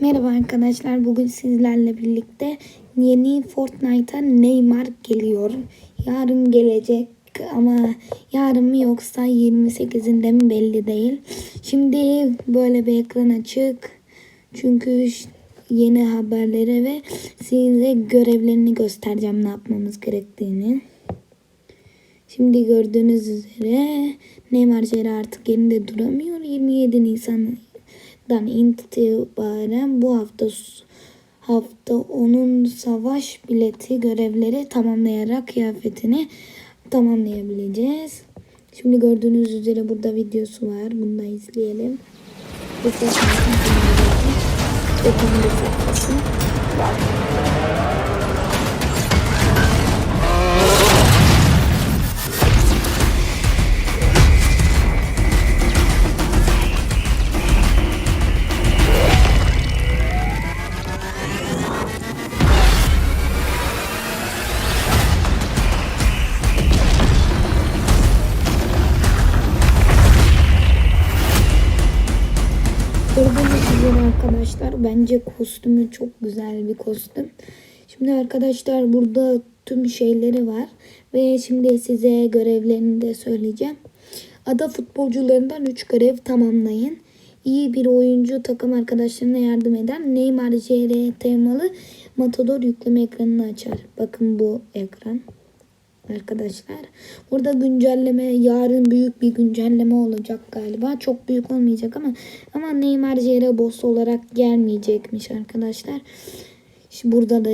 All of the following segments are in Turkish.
Merhaba arkadaşlar. Bugün sizlerle birlikte yeni Fortnite'a Neymar geliyor. Yarın gelecek ama yarın mı yoksa 28'inde mi belli değil. Şimdi böyle bir ekran açık. Çünkü yeni haberlere ve size görevlerini göstereceğim ne yapmamız gerektiğini. Şimdi gördüğünüz üzere Neymar Jera artık yerinde duramıyor. 27 Nisan'dan itibaren bu hafta hafta onun savaş bileti görevleri tamamlayarak kıyafetini tamamlayabileceğiz. Şimdi gördüğünüz üzere burada videosu var. Bunu da izleyelim. Bu fotoğrafın kendi sayfası. Arkadaşlar bence kostümü çok güzel bir kostüm. Şimdi arkadaşlar burada tüm şeyleri var. Ve şimdi size görevlerini de söyleyeceğim. Ada futbolcularından 3 görev tamamlayın. İyi bir oyuncu takım arkadaşlarına yardım eden Neymar JR temalı Matador yükleme ekranını açar. Bakın bu ekran arkadaşlar. Burada güncelleme yarın büyük bir güncelleme olacak galiba. Çok büyük olmayacak ama ama Neymar JR boss olarak gelmeyecekmiş arkadaşlar. Şimdi burada da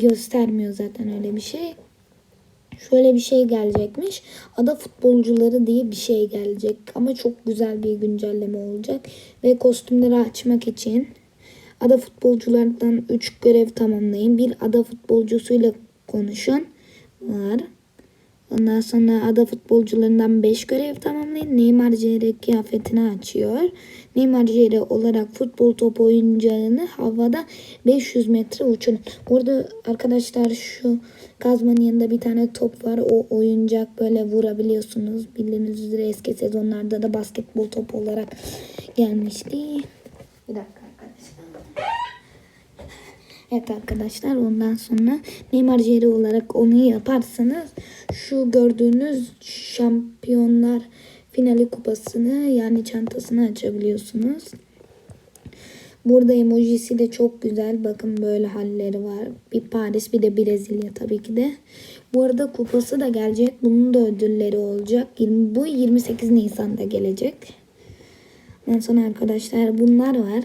göstermiyor zaten öyle bir şey. Şöyle bir şey gelecekmiş. Ada futbolcuları diye bir şey gelecek. Ama çok güzel bir güncelleme olacak. Ve kostümleri açmak için ada futbolculardan 3 görev tamamlayın. Bir ada futbolcusuyla konuşun. Var. Ondan sonra ada futbolcularından 5 görev tamamlayın. Neymar CR kıyafetini açıyor. Neymar CR olarak futbol topu oyuncağını havada 500 metre uçurun. Orada arkadaşlar şu kazmanın yanında bir tane top var. O oyuncak böyle vurabiliyorsunuz. Bildiğiniz üzere eski sezonlarda da basketbol topu olarak gelmişti. Bir dakika arkadaşlar. Evet arkadaşlar ondan sonra Neymar Jerry olarak onu yaparsanız şu gördüğünüz şampiyonlar finali kupasını yani çantasını açabiliyorsunuz. Burada emojisi de çok güzel. Bakın böyle halleri var. Bir Paris bir de Brezilya tabii ki de. Bu arada kupası da gelecek. Bunun da ödülleri olacak. 20, bu 28 Nisan'da gelecek. Ondan sonra arkadaşlar bunlar var.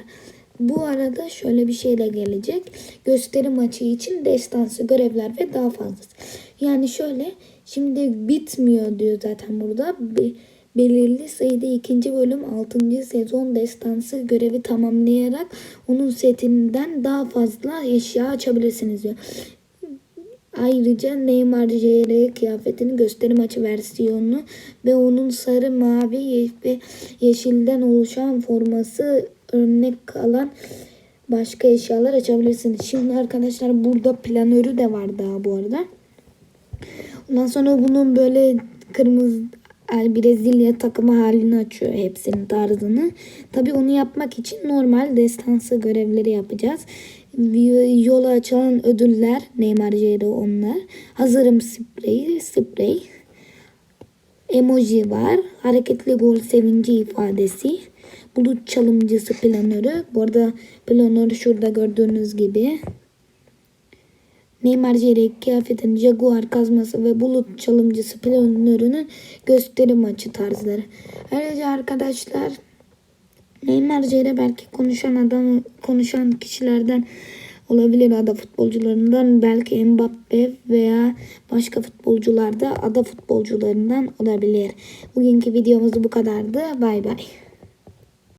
Bu arada şöyle bir şey de gelecek. Gösteri maçı için destansı görevler ve daha fazlası. Yani şöyle şimdi bitmiyor diyor zaten burada. Bir, belirli sayıda ikinci bölüm 6. sezon destansı görevi tamamlayarak onun setinden daha fazla eşya açabilirsiniz diyor. Ayrıca Neymar JR kıyafetinin gösteri maçı versiyonu ve onun sarı, mavi ve yeşilden oluşan forması örnek alan başka eşyalar açabilirsiniz. Şimdi arkadaşlar burada planörü de var daha bu arada. Ondan sonra bunun böyle kırmızı el Brezilya takımı halini açıyor hepsinin tarzını. Tabi onu yapmak için normal destansı görevleri yapacağız. Yola açılan ödüller Neymar J'de onlar. Hazırım spreyi, sprey. Emoji var. Hareketli gol sevinci ifadesi. Bulut çalımcısı planörü. Bu arada planörü şurada gördüğünüz gibi. Neymar Jerry kıyafetin Jaguar kazması ve bulut çalımcısı planörünün gösteri maçı tarzları. Ayrıca arkadaşlar Neymar Jerry belki konuşan adam konuşan kişilerden olabilir ada futbolcularından belki Mbappe veya başka futbolcular da ada futbolcularından olabilir. Bugünkü videomuz bu kadardı. Bay bay.